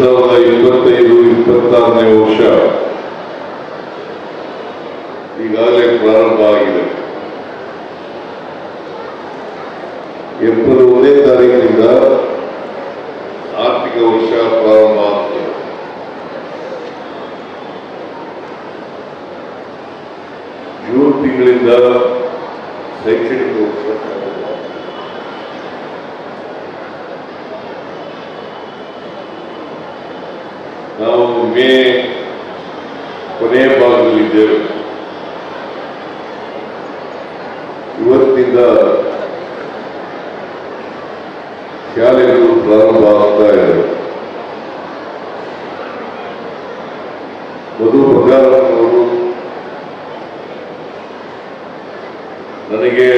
ಸಾವಿರದ ಇಪ್ಪತ್ತೈದು, ಇಪ್ಪತ್ತಾರನೇ ವರ್ಷ. ಈಗಾಗಲೇ ಪ್ರಾರಂಭ ಆಗಿದೆ. ಏಪ್ರಿಲ್ ಒಂದೇ ತಾರೀಕಿನಿಂದ ಆರ್ಥಿಕ ವರ್ಷ ಪ್ರಾರಂಭ ಆಗ್ತದೆ. ಜೂನ್ ತಿಂಗಳಿಂದ ಶೈಕ್ಷಣಿಕ ವರ್ಷ ಪ್ರಾರಂಭ ಆಗ್ತದೆ. ನಾವು ಮೇ ಕೊನೆಯ ಭಾಗದಲ್ಲಿದ್ದೇವೆ. ಇವತ್ತಿನಿಂದ ಶಾಲೆಗಳು ಪ್ರಾರಂಭ ಆಗ್ತಾ ಇದೆ. ಮಧು ಬಂಗಾರಪ್ಪನವರು ನನಗೆ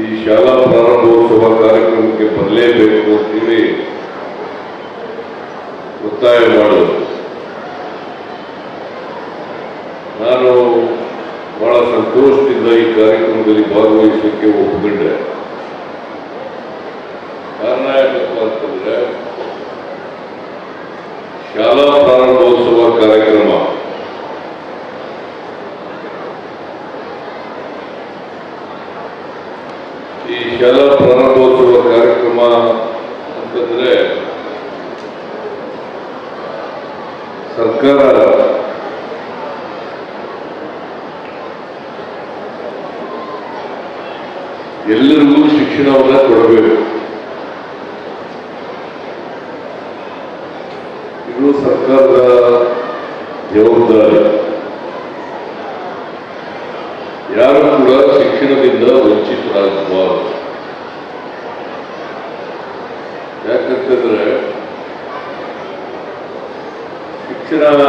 ಈ ಶಾಲಾ ಪ್ರಾರಂಭೋತ್ಸವ ಕಾರ್ಯಕ್ರಮಕ್ಕೆ ಬರಲೇಬೇಕು ಅಂತೇಳಿ ಒತ್ತಾಯ ಮಾಡೋದು. ನಾನು ಬಹಳ ಸಂತೋಷದಿಂದ ಈ ಕಾರ್ಯಕ್ರಮದಲ್ಲಿ ಭಾಗವಹಿಸಲಿಕ್ಕೆ ಒಪ್ಪಿಕೊಂಡೆ. ಕಾರಣ ಯಾಕಪ್ಪ ಅಂತಂದ್ರೆ, ಶಾಲಾ ಪ್ರಾರಂಭೋತ್ಸವ ಕಾರ್ಯಕ್ರಮ. ಈ ಶಾಲಾ ಪ್ರಾರಂಭೋತ್ಸವ ಕಾರ್ಯಕ್ರಮ ಅಂತಂದ್ರೆ ಸರ್ಕಾರ ಎಲ್ಲರಿಗೂ ಶಿಕ್ಷಣವನ್ನ ಕೊಡಬೇಕು. ಇದು ಸರ್ಕಾರದ ಜವಾಬ್ದಾರಿ. ಯಾರು ಕೂಡ ಶಿಕ್ಷಣದಿಂದ ವಂಚಿತರಾಗಬಾರದು. ಯಾಕಂತಂದ್ರೆ ಶಿಕ್ಷಣ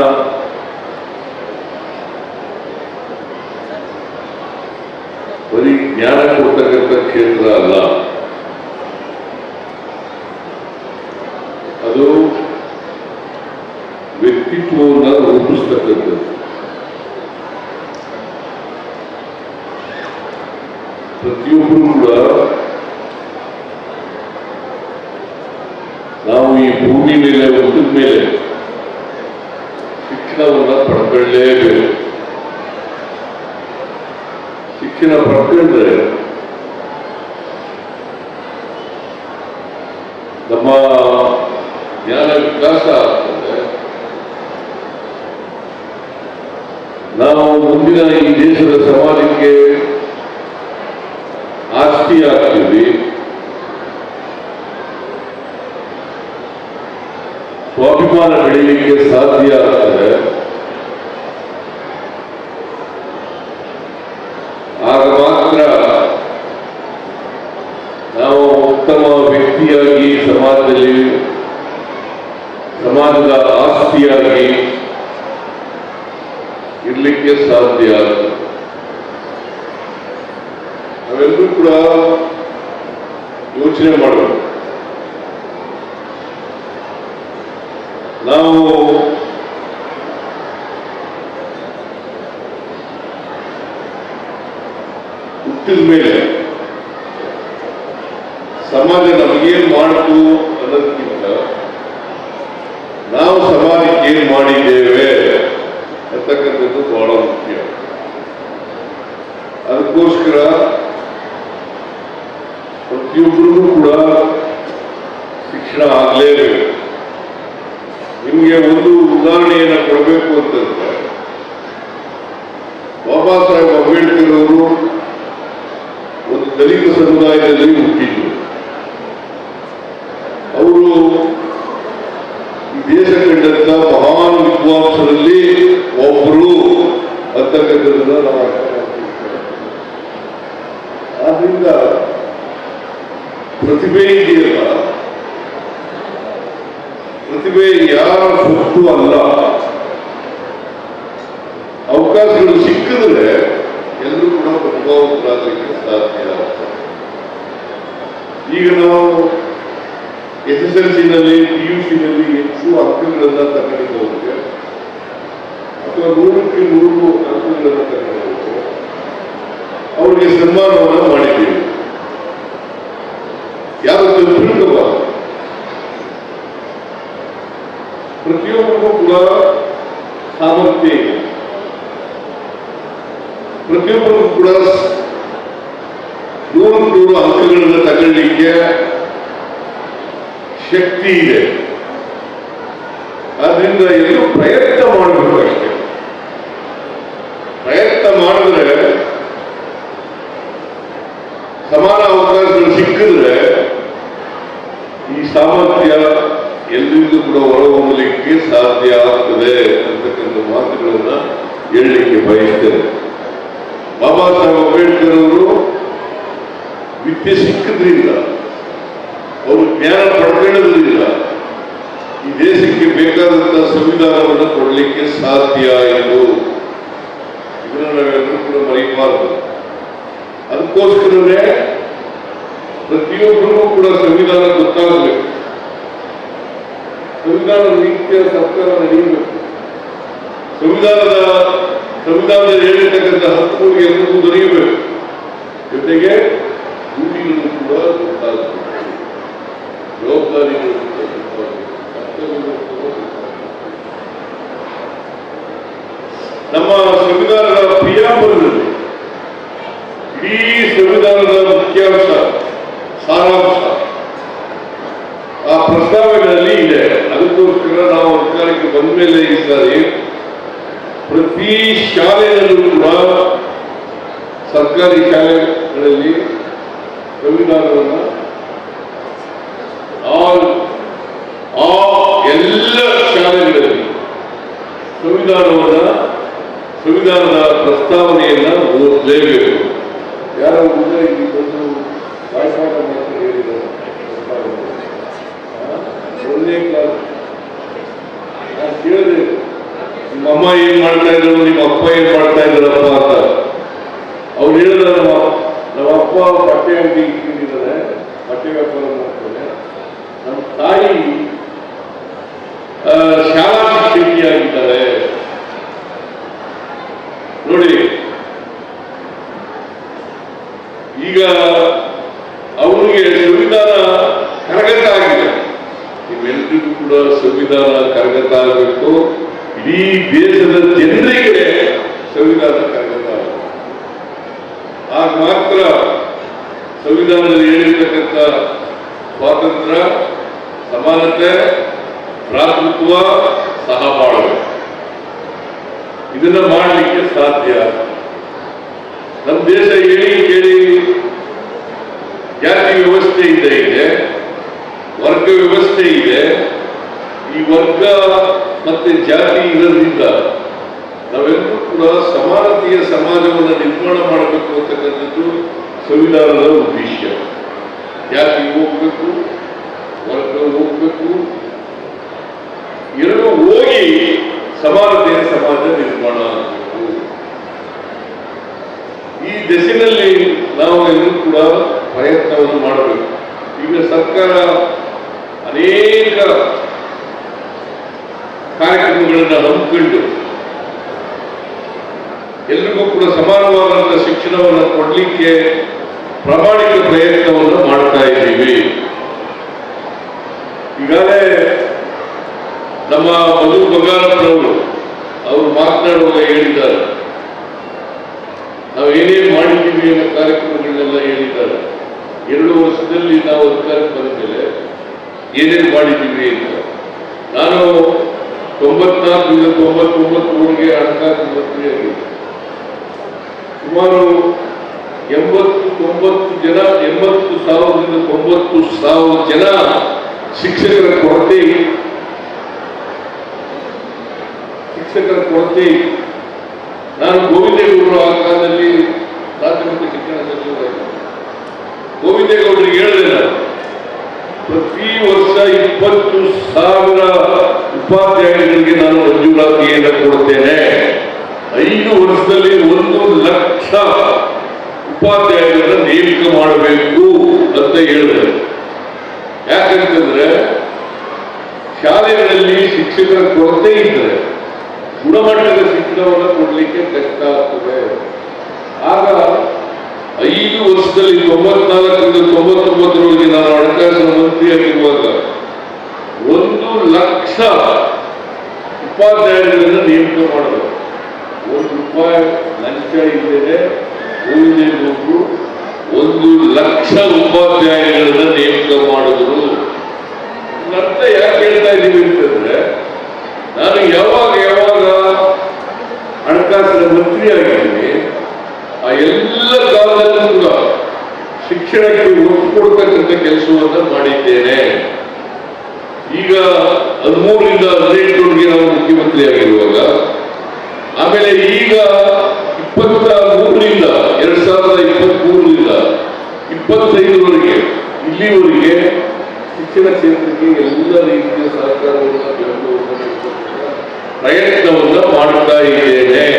ಬರೀ ಜ್ಞಾನ ಕೊಡ್ತಕ್ಕಂಥ ಕ್ಷೇತ್ರ ಅಲ್ಲ ಅದು ವ್ಯಕ್ತಿತ್ವವನ್ನು ರೂಪಿಸ್ತಕ್ಕಂಥದ್ದು. ಪ್ರತಿಯೊಬ್ಬರು ಕೂಡ ನಾವು ಈ ಭೂಮಿ ಮೇಲೆ ಹುಟ್ಟಿದ ಮೇಲೆ ಶಿಕ್ಷಣವನ್ನ ಪಡ್ಕೊಳ್ಳೇಬೇಕು. ಶಿಕ್ಷಣ ಪಡ್ಕೊಂಡ್ರೆ ನಮ್ಮ ಜ್ಞಾನ ವಿಕಾಸ ಆಗ್ತದೆ. ನಾವು ಮುಂದಿನ ಈ ದೇಶದ ಸಮಾಜಕ್ಕೆ ಆಸ್ತಿ ಆಗ್ತೀವಿ. ಸ್ವಾಭಿಮಾನ ಬೆಳೀಲಿಕ್ಕೆ ಸಾಧ್ಯ ಆಗ್ತದೆ ಆಗ ಮಾತ್ರ ನಾವು ಉತ್ತಮ ವ್ಯಕ್ತಿಯಾಗಿ ಸಮಾಜದಲ್ಲಿ, ಸಮಾಜದ ಆಸ್ತಿಯಾಗಿ ಇರ್ಲಿಕ್ಕೆ ಸಾಧ್ಯ ನಾವೆಲ್ಲರೂ ಕೂಡ ಯೋಚನೆ ಮಾಡಬೇಕು ನಾವು ಹುಟ್ಟಿದ ಮೇಲೆ ಸಮಾಜ ನಮಗೇನ್ ಮಾಡಿತು ಅನ್ನೋದಕ್ಕಿಂತ ನಾವು ಸಮಾಜಕ್ಕೆ ಏನ್ ಮಾಡಿದ್ದೇವೆ ಅಂತಕ್ಕಂಥದ್ದು ಬಹಳ ಮುಖ್ಯ. ಅದಕ್ಕೋಸ್ಕರ ಪ್ರತಿಯೊಬ್ಬರಿಗೂ ಕೂಡ ಶಿಕ್ಷಣ ಆಗಲೇಬೇಕು. ನಿಮಗೆ ಒಂದು ಉದಾಹರಣೆಯನ್ನು ಕೊಡಬೇಕು ಅಂತಂದ್ರೆ ಬಾಬಾ ಸಾಹೇಬ್ ಅಂಬೇಡ್ಕರ್ ಅವರು ಒಂದು ದಲಿತ ಸಮುದಾಯದಲ್ಲಿ ಹುಟ್ಟಿದ್ರು ಅವರು ಈ ದೇಶ ಕಂಡಂತ ಮಹಾನ್ ವಿದ್ವಾಂಸರಲ್ಲಿ ಒಬ್ಬರು ಅಂತಕ್ಕಂಥದ್ದನ್ನ ನಾವು ಅರ್ಥ ಮಾಡ್ಕೊಳ್ತೇವೆ. ಆದ್ರಿಂದ ಪ್ರತಿಭೆ ಇದೆಯಲ್ಲ ಪ್ರತಿಭೆ ಯಾರ ಸೊತ್ತು ಅಲ್ಲ ಅವಕಾಶಗಳು ಸಿಕ್ಕಿದ್ರೆ ಆಗ್ತದೆ. ಈಗ ನಾವು ಎಸ್ ಎಸ್ ಎಲ್ ಸಿನಲ್ಲಿ ಪಿ ಯು ಸಿನಲ್ಲಿ ಹೆಚ್ಚು ಅಂಕಗಳನ್ನ ಹೋಗುತ್ತೆ ಅಥವಾ ನೂರಕ್ಕೆ ನೂರು ಅಂಕಗಳನ್ನು ಹೋಗುತ್ತೆ ಅವರಿಗೆ ಸನ್ಮಾನವನ್ನು ಮಾಡಿದ್ದೀವಿ. ಯಾರು ತಿಳ್ಕೋಬಾರದು ಪ್ರತಿಯೊಬ್ಬರಿಗೂ ಕೂಡ ಸಾಮರ್ಥ್ಯ ಇದೆ. ಪ್ರತಿಯೊಬ್ಬರಿಗೂ ಕೂಡ ನೂರು ನೂರು ಅಂಕಗಳನ್ನು ತಗೊಳ್ಳಿಕ್ಕೆ ಶಕ್ತಿ ಇದೆ. ಆದ್ರಿಂದ ಎಲ್ಲರೂ ಪ್ರಯತ್ನ ಮಾಡಬೇಕು ಅಷ್ಟೇ. ಪ್ರಯತ್ನ ಮಾಡಿದ್ರೆ ಸಮಾನ ಅವಕಾಶಗಳು ಸಿಕ್ಕಿದ್ರೆ ಈ ಸಾಮರ್ಥ್ಯ ಎಲ್ಲಿಂದ ಕೂಡ ಹೊರಹೊಮ್ಮಲಿಕ್ಕೆ ಸಾಧ್ಯ ಆಗ್ತದೆ ಅಂತಕ್ಕಂಥ ಮಾತುಗಳನ್ನ ಹೇಳಲಿಕ್ಕೆ ಬಯಸ್ತೇನೆ. ಬಾಬಾ ಸಾಹೇಬ್ ಅಂಬೇಡ್ಕರ್ ಅವರು ವಿದ್ಯೆ ಸಿಕ್ಕಿದ್ರಿಂದ, ಅವರು ಜ್ಞಾನ ಪಡ್ಕೊಳ್ಳೋದ್ರಿಂದ ಈ ದೇಶಕ್ಕೆ ಬೇಕಾದಂತಹ ಸಂವಿಧಾನವನ್ನು ಕೊಡಲಿಕ್ಕೆ ಸಾಧ್ಯ ಎಂದು ಇದನ್ನು ನಾವೆಲ್ಲರೂ ಕೂಡ ಮರೆಯಬಾರದು ಅದಕ್ಕೋಸ್ಕರವೇ ಪ್ರತಿಯೊಬ್ಬರಿಗೂ ಕೂಡ ಸಂವಿಧಾನ ಗೊತ್ತಾಗಬೇಕು. ಸಂವಿಧಾನ ರೀತಿಯ ಸರ್ಕಾರ ನಡೆಯಬೇಕು. ಸಂವಿಧಾನದ ಸಂವಿಧಾನದಲ್ಲಿ ಹೇಳಿರ್ತಕ್ಕಂಥ ಹಕ್ಕು ಎಲ್ಲರಿಗೂ ದೊರೆಯಬೇಕು. ಜೊತೆಗೆ ಡ್ಯೂಟಿಗಳು ಕೂಡ ಜವಾಬ್ದಾರಿಗಳು. ನಮ್ಮ ಸಂವಿಧಾನದ ಪ್ರಿಯಾಂಬಲದಲ್ಲಿ ಇಡೀ ಸಂವಿಧಾನದ ಮುಖ್ಯಾಂಶ, ಸಾರಾಂಶ, ಆ ಪ್ರಸ್ತಾವನೆಗಳಲ್ಲಿ ಇದೆ. ಅದಕ್ಕೋಸ್ಕರ ನಾವು ಅಧಿಕಾರಕ್ಕೆ ಬಂದ ಮೇಲೆ ಈ ಸಾರಿ ಪ್ರತಿ ಶಾಲೆಯಲ್ಲೂ ಕೂಡ ಸರ್ಕಾರಿ ಶಾಲೆಗಳಲ್ಲಿ ಸಂವಿಧಾನವನ್ನು ಆ ಎಲ್ಲ ಶಾಲೆಗಳಲ್ಲಿ ಸಂವಿಧಾನವನ್ನ ಸಂವಿಧಾನದ ಪ್ರಸ್ತಾವನೆಯನ್ನ ಓದಲೇಬೇಕು. ಯಾರೋ ಮುಂದೆ ಇಲ್ಲಿ ಬಂದು ಬಾಯ್ಪಾಠ ಮಾಡ್ತಾರೆ ಹೇಳಿದ್ದಾರೆ ಪ್ರಸ್ತಾವನೆ. ಆ? ಒಂದನೇ ಕ್ಲಾಸ್ ನಾನು ಕೇಳಿದೆ ನಿಮ್ಮ ಅಮ್ಮ ಏನ್ ಮಾಡ್ತಾ ಇದ್ರು ನಿಮ್ಮ ಅಪ್ಪ ಏನ್ ಮಾಡ್ತಾ ಇದ್ದಾರಪ್ಪ ಅಂತ ಅವ್ರು ಹೇಳಿದ್ರೆ ನಮ್ಮ ನಮ್ಮ ಅಪ್ಪ ಬಟ್ಟೆ ಅಂಗಡಿ ಇಟ್ಟಿದ್ದಾರೆ ಬಟ್ಟೆ ವ್ಯಾಪಾರ ಮಾಡ್ತಾರೆ ನಮ್ಮ ತಾಯಿ ಆ, ಶಾಲಾ ಶಿಕ್ಷಕಿಯಾಗಿದ್ದಾರೆ ನೋಡಿ ಈಗ ಅವರಿಗೆ ಸಂವಿಧಾನ ಕರಗತ ಆಗಿದೆ ನಿಮ್ಮೆಲ್ಲರಿಗೂ ಕೂಡ ಸಂವಿಧಾನ ಕರಗತ ಆಗಬೇಕು ಇಡೀ ದೇಶದ ಜನರಿಗೆ ಸಂವಿಧಾನ ಕರಗತ ಆಗ ಮಾತ್ರ ಸಂವಿಧಾನದಲ್ಲಿ ಹೇಳಿರ್ತಕ್ಕಂಥ ಸ್ವಾತಂತ್ರ್ಯ, ಸಮಾನತೆ, ಭ್ರಾತೃತ್ವ ಸಹಬಾಳ್ವೆ ಇದನ್ನ ಮಾಡಲಿಕ್ಕೆ ಸಾಧ್ಯ. ನಮ್ಮ ದೇಶ ಹೇಳಿ ಕೇಳಿ ಜಾತಿ ವ್ಯವಸ್ಥೆ ಇದೆ, ವರ್ಗ ವ್ಯವಸ್ಥೆ ಇದೆ. ಈ ವರ್ಗ ಮತ್ತೆ ಜಾತಿ ಇರೋದ್ರಿಂದ ನಾವೆಲ್ಲರೂ ಕೂಡ ಸಮಾನತೆಯ ಸಮಾಜವನ್ನು ನಿರ್ಮಾಣ ಮಾಡಬೇಕು ಅಂತಕ್ಕಂಥದ್ದು ಸಂವಿಧಾನದ ಉದ್ದೇಶ. ಜಾತಿ ಹೋಗ್ಬೇಕು, ವರ್ಗ ಹೋಗ್ಬೇಕು, ಎರಡು ಹೋಗಿ ಸಮಾನತೆಯ ಸಮಾಜ ನಿರ್ಮಾಣ ಈ ದಿಸೆಯಲ್ಲಿ ನಾವು ಎಲ್ಲರೂ ಕೂಡ ಪ್ರಯತ್ನವನ್ನು ಮಾಡಬೇಕು. ಈಗ ಸರ್ಕಾರ ಅನೇಕ ಕಾರ್ಯಕ್ರಮಗಳನ್ನು ಹಮ್ಮಿಕೊಂಡು ಎಲ್ರಿಗೂ ಕೂಡ ಸಮಾನವಾದಂಥ ಶಿಕ್ಷಣವನ್ನು ಕೊಡಲಿಕ್ಕೆ ಪ್ರಾಮಾಣಿಕ ಪ್ರಯತ್ನವನ್ನು ಮಾಡ್ತಾ ಇದ್ದೀವಿ. ಈಗಾಗಲೇ ನಮ್ಮ ಮಧು ಬಂಗಾರಪ್ಪನವರು ಅವರು ಮಾತನಾಡುವಾಗ ಹೇಳಿದ್ದಾರೆ. ನಾವು ಏನೇನು ಮಾಡಿದ್ದೀವಿ ಅನ್ನೋ ಕಾರ್ಯಕ್ರಮಗಳನ್ನೆಲ್ಲ ಹೇಳಿದ್ದಾರೆ. ಎರಡು ವರ್ಷದಲ್ಲಿ ನಾವು ಅಧಿಕಾರಕ್ಕೆ ಬಂದ ಮೇಲೆ ಏನೇನು ಮಾಡಿದ್ದೀವಿ ಅಂತ. ನಾನು ತೊಂಬತ್ನಾಲ್ಕರಿಂದ ತೊಂಬತ್ತೊಂಬತ್ತರವರೆಗೆ ಹಣಕಾಸು ಮಂತ್ರಿಯಾಗಿದ್ದೆ ಸುಮಾರು ಎಂಬತ್ತು ತೊಂಬತ್ತು ಜನ, ಎಂಬತ್ತು ಸಾವಿರದಿಂದ ತೊಂಬತ್ತು ಸಾವಿರ ಜನ ಶಿಕ್ಷಕರ ಕೊರತೆ. ಶಿಕ್ಷಕರ ಕೊರತೆ. ನಾನು ಗೋವಿಂದೇಗೌಡರು ಆ ಕಾಲದಲ್ಲಿ ಪ್ರಾಥಮಿಕ ಶಿಕ್ಷಣ ಸಚಿವರಾಗಿದ್ದೆ. ಗೋವಿಂದೇಗೌಡರಿಗೆ ನಾನು ಪ್ರತಿ ವರ್ಷ ಇಪ್ಪತ್ತು ಸಾವಿರ ಉಪಾಧ್ಯಾಯಗಳಿಗೆ ನಾನು ಮಂಜೂರಾತಿಯನ್ನು ಕೊಡ್ತೇನೆ ಐದು ವರ್ಷದಲ್ಲಿ ಒಂದು ಲಕ್ಷ ಉಪಾಧ್ಯಾಯರನ್ನ ನೇಮಕ ಮಾಡಬೇಕು ಅಂತ ಹೇಳಿದೆ. ಯಾಕಂತಂದ್ರೆ ಶಾಲೆಗಳಲ್ಲಿ ಶಿಕ್ಷಕರ ಕೊರತೆ ಇದ್ದರೆ ಗುಣಮಟ್ಟದ ಶಿಕ್ಷಣವನ್ನು ಕೊಡಲಿಕ್ಕೆ ಕಷ್ಟ ಆಗ್ತದೆ. ಆಗ ಐದು ವರ್ಷದಲ್ಲಿ ತೊಂಬತ್ನಾಲ್ಕರಿಂದ ತೊಂಬತ್ತೊಂಬತ್ತರವರೆಗೆ ನಾನು ಹಣಕಾಸು ಮಂತ್ರಿಯಾಗಿರುವಾಗ ಒಂದು ಲಕ್ಷ ಉಪಾಧ್ಯಾಯರನ್ನು ನೇಮಕ ಮಾಡಬೇಕು ಒಂದು ರೂಪಾಯಿ ಲಂಚ ಇಲ್ಲದೆ ಉಳಿದೆಲ್ಲರಿಗೂ ಒಂದು ಲಕ್ಷ ಉಪಾಧ್ಯಾಯಗಳನ್ನು ನೇಮಕ ನನ್ನ ಅರ್ಥ ಯಾಕೆ ಹೇಳ್ತಾ ಇದ್ದೀವಿ ಅಂತಂದ್ರೆ, ನಾನು ಯಾವಾಗ ಯಾವಾಗ ಹಣಕಾಸಿನ ಮಂತ್ರಿ ಆಗಿದ್ದೀನಿ ಆ ಎಲ್ಲ ಕಾಲದಲ್ಲೂ ಕೂಡ ಶಿಕ್ಷಣಕ್ಕೆ ಒತ್ತು ಕೊಡ್ತಕ್ಕಂಥ ಕೆಲಸವನ್ನ ಮಾಡಿದ್ದೇನೆ. ಈಗ ಹದಿಮೂರರಿಂದ ಹದಿನೆಂಟರವರೆಗೆ ನಾವು ಮುಖ್ಯಮಂತ್ರಿ ಆಗಿರುವಾಗ ಆಮೇಲೆ ಈಗ ಇಪ್ಪತ್ತ ಮೂರರಿಂದ ಎರಡ್ ಸಾವಿರದ ಇಪ್ಪತ್ತ್ ಮೂರರಿಂದ ಇಪ್ಪತ್ತೈದರವರೆಗೆ, ಇಲ್ಲಿವರೆಗೆ ಶಿಕ್ಷಣ ಕ್ಷೇತ್ರಕ್ಕೆ ಎಲ್ಲ ರೀತಿಯ ಸಹಕಾರವನ್ನು ಮಾಡುತ್ತಾ ಪ್ರಯತ್ನವನ್ನ ಮಾಡ್ತಾ ಇದ್ದೇನೆ.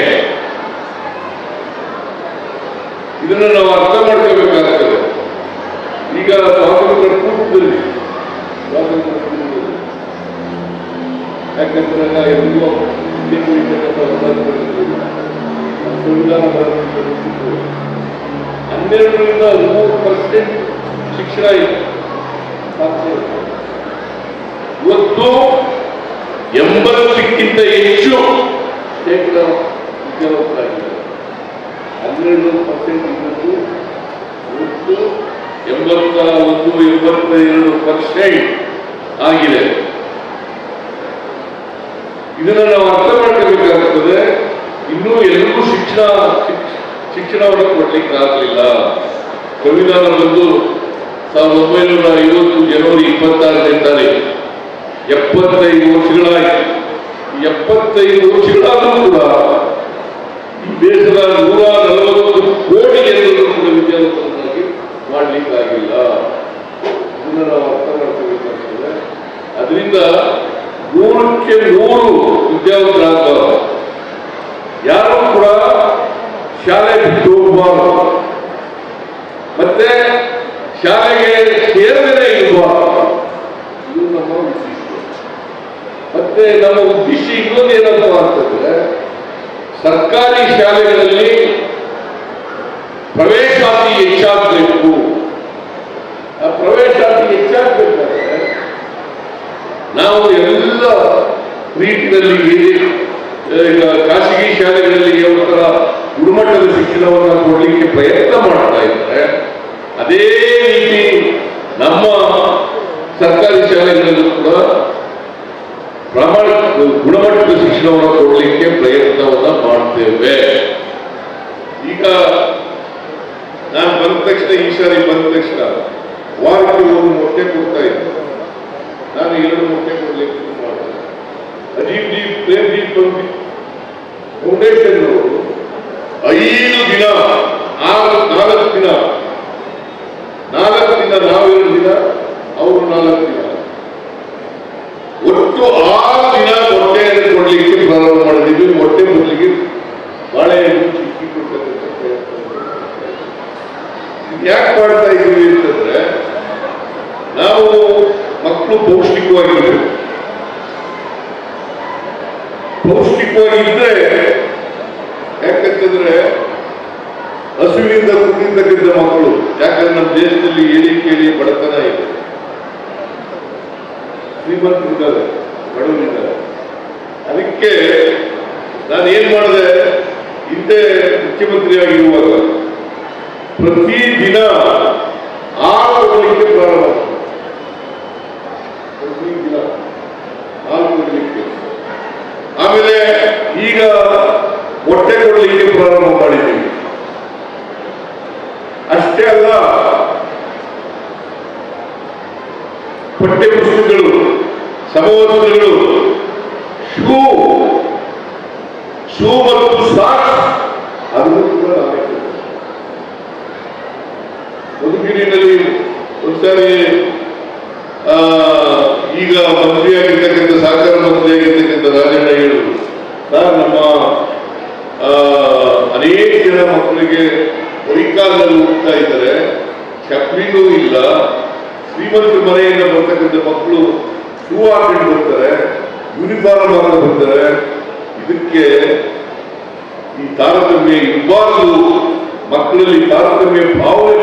ಇದನ್ನು ನಾವು ಅರ್ಥ ಮಾಡ್ಕೋಬೇಕಾಗ್ತದೆ ಈಗ ಸ್ವಾತಂತ್ರ್ಯ ಯಾಕಂದ್ರೆ ಎಲ್ಲೋ ಹನ್ನೆರಡರಿಂದ ಮೂರು ಪರ್ಸೆಂಟ್ ಶಿಕ್ಷಣ ಇದೆ. ಇವತ್ತು ಎಂಬತ್ತಕ್ಕಿಂತ ಹೆಚ್ಚು ಶೇಕಡ ವಿದ್ಯಾವಂತರಾಗಿದ್ದಾರೆ ಹನ್ನೆರಡು ಪರ್ಸೆಂಟ್ ಇದ್ದದ್ದು ಇವತ್ತು ಎಂಬತ್ತ ಒಂದು ಎಂಬತ್ತ ಎರಡು ಪರ್ಸೆಂಟ್ ಆಗಿದೆ. ಇದನ್ನ ನಾವು ಅರ್ಥ ಮಾಡ್ಕೋಬೇಕಾಗ್ತದೆ. ಇನ್ನೂ ಎಲ್ರಿಗೂ ಶಿಕ್ಷಣ ಶಿಕ್ಷ- ಶಿಕ್ಷಣವನ್ನು ಕೊಡ್ಲಿಕ್ಕೆ ಆಗಲಿಲ್ಲ ಸಂವಿಧಾನ ಬಂದು ಸಾವಿರದ ಒಂಬೈನೂರ ಐವತ್ತು ಜನವರಿ ಇಪ್ಪತ್ತಾರನೇ ತಾರೀಕು ಎಪ್ಪತ್ತೈದು ವರ್ಷಗಳಾಗಿ ಎಪ್ಪತ್ತೈದು ವರ್ಷಗಳಾದರೂ ಕೂಡ ಈ ದೇಶದ ನೂರ ನಲವತ್ತು ಕೋಟಿ ಜನರು ಕೂಡ ವಿದ್ಯಾವಂತರನ್ನಾಗಿ ಮಾಡ್ಲಿಕ್ಕಾಗಿಲ್ಲ. ನಾವು ಅದರಿಂದ ನೂರಕ್ಕೆ ನೂರು ವಿದ್ಯಾವಂತರಾಗಬಾರದು. ಯಾರು ಕೂಡ ಶಾಲೆ ಬಿಟ್ಟು ಹೋಗಬಾರದು. ಮತ್ತೆ ಶಾಲೆಗೆ ಸೇರದೇ ಇರಬಾರದು ಮತ್ತೆ ನಮ್ಮ ಉದ್ದೇಶ ಇನ್ನೊಂದು ಏನಂತ ಅಂತಂದ್ರೆ, ಸರ್ಕಾರಿ ಶಾಲೆಗಳಲ್ಲಿ ಪ್ರವೇಶಾತಿ ಹೆಚ್ಚಾಗಬೇಕು. ಆ ಪ್ರವೇಶಾತಿ ಹೆಚ್ಚಾಗಬೇಕಾದ್ರೆ ನಾವು ಎಲ್ಲ ರೀತಿಯಲ್ಲಿ ಈಗ ಖಾಸಗಿ ಶಾಲೆಗಳಲ್ಲಿ ಒಂಥರ ಗುಣಮಟ್ಟದ ಶಿಕ್ಷಣವನ್ನು ಕೊಡಲಿಕ್ಕೆ ಪ್ರಯತ್ನ ಮಾಡ್ತಾ ಇದ್ದಾರೆ ಅದೇ ರೀತಿ ನಮ್ಮ ಸರ್ಕಾರಿ ಶಾಲೆಗಳಲ್ಲೂ ಕೂಡ ಪ್ರಮಾಣ, ಗುಣಮಟ್ಟದ ಶಿಕ್ಷಣವನ್ನು ಕೊಡಲಿಕ್ಕೆ ಪ್ರಯತ್ನವನ್ನ ಮಾಡ್ತೇವೆ. ಈಗ ನಾನು ಬಂದ ತಕ್ಷಣ ಈ ಸಾರಿ ಬಂದ ತಕ್ಷಣ ವಾರಕ್ಕೆ ಒಂದು ಮೊಟ್ಟೆ ಕೊಡ್ತಾ ಇದ್ದೆ. ನಾನು ಎರಡು ಮೊಟ್ಟೆ ಕೊಡ್ಲಿಕ್ಕೆ ಮಾಡಿದೆ. ಅಜೀಬ್ ದೀಪ್ ಪ್ರೇಮ್ ದೀಪ್ ಫೌಂಡೇಶನ್ ಅವರು ಐದು ದಿನ, ಆರು ನಾಲ್ಕು ದಿನ ನಾಲ್ಕು ದಿನ ನಾವೆರಡು ದಿನ ಅವರು ನಾಲ್ಕು ದಿನ ಒಟ್ಟು ಆರು ದಿನ ಮೊಟ್ಟೆಯನ್ನು ಕೊಡ್ಲಿಕ್ಕೆ ಪ್ರಾರಂಭ ಮಾಡಿದ್ವಿ ಮೊಟ್ಟೆ ಕೊಡ್ಲಿಕ್ಕೆ ಬಾಳೆಹಣ್ಣು ಚಿಕ್ಕಿ ಕೊಡ್ತಕ್ಕಂಥ ಪ್ರಯತ್ನ ಮಾಡಿದ್ವಿ. ಇದು ಯಾಕೆ ಮಾಡ್ತಾ ಇದ್ದೀವಿ ಅಂತಂದ್ರೆ ನಾವು ಮಕ್ಕಳು ಪೌಷ್ಟಿಕವಾಗಿರ್ಬೇಕು ಪೌಷ್ಟಿಕವಾಗಿದ್ರೆ ಯಾಕಂತಂದ್ರೆ ಹಸುವಿನಿಂದ ಕುಡಿತಕ್ಕಂಥ ಮಕ್ಕಳು, ಯಾಕಂದ್ರೆ ನಮ್ಮ ದೇಶದಲ್ಲಿ ಏಳಿ ಕೇಳಿ ಬಡತನ ಇದೆ. ಶ್ರೀಮಂತರಿದ್ದಾರೆ ಬಡವರಿದ್ದಾರೆ ಅದಕ್ಕೆ ನಾನು ಏನ್ ಮಾಡಿದೆ? ಹಿಂದೆ ಮುಖ್ಯಮಂತ್ರಿ ಆಗಿರುವಾಗ ಪ್ರತಿ ದಿನ ಆರು ಕೊಡಲಿಕ್ಕೆ ಪ್ರಾರಂಭ ಮಾಡಿದೆ. ಪ್ರತಿ ದಿನ ಆರು ಕೊಡಲಿಕ್ಕೆ ಆಮೇಲೆ ಈಗ ಹೊಟ್ಟೆ ಕೊಡಲಿಕ್ಕೆ ಪ್ರಾರಂಭ ಮಾಡಿದ್ದೀವಿ. ಅಷ್ಟೇ ಅಲ್ಲ ಪಠ್ಯ ಪುಸ್ತಕಗಳು ಸಮವಸ್ತ್ರಗಳು ಶೂ ಶೂ ಮತ್ತು ಸಾಕ್ಸ್ ಅದನ್ನು ಕೂಡ ಬದುಕಿನಲ್ಲಿ ಒಂದ್ಸಾರಿ ಆ, ಈಗ ಮಂತ್ರಿಯಾಗಿರ್ತಕ್ಕಂಥ ಸಹಕಾರ ಮಂತ್ರಿಯಾಗಿರ್ತಕ್ಕಂಥ ರಾಜಣ್ಣ ಹೇಳಿದ್ರು ಸರ್, ನಮ್ಮ ಅನೇಕ ಜನ ಮಕ್ಕಳಿಗೆ ವೈಕಾಲದಲ್ಲಿ ಹೋಗ್ತಾ ಇದ್ದಾರೆ. ಚಪ್ಲಿನೂ ಇಲ್ಲ. ಶ್ರೀಮಂತರ ಮನೆಯಿಂದ ಬರ್ತಕ್ಕಂಥ ಮಕ್ಕಳು ಶೂ ಹಾಕೊಂಡು ಬರ್ತಾರೆ ಯೂನಿಫಾರ್ಮ್ ಹಾಕೊಂಡು ಬರ್ತಾರೆ. ಇದಕ್ಕೆ ಈ ತಾರತಮ್ಯ ಇರಬಾರದು ಮಕ್ಕಳಲ್ಲಿ ತಾರತಮ್ಯ ಭಾವನೆ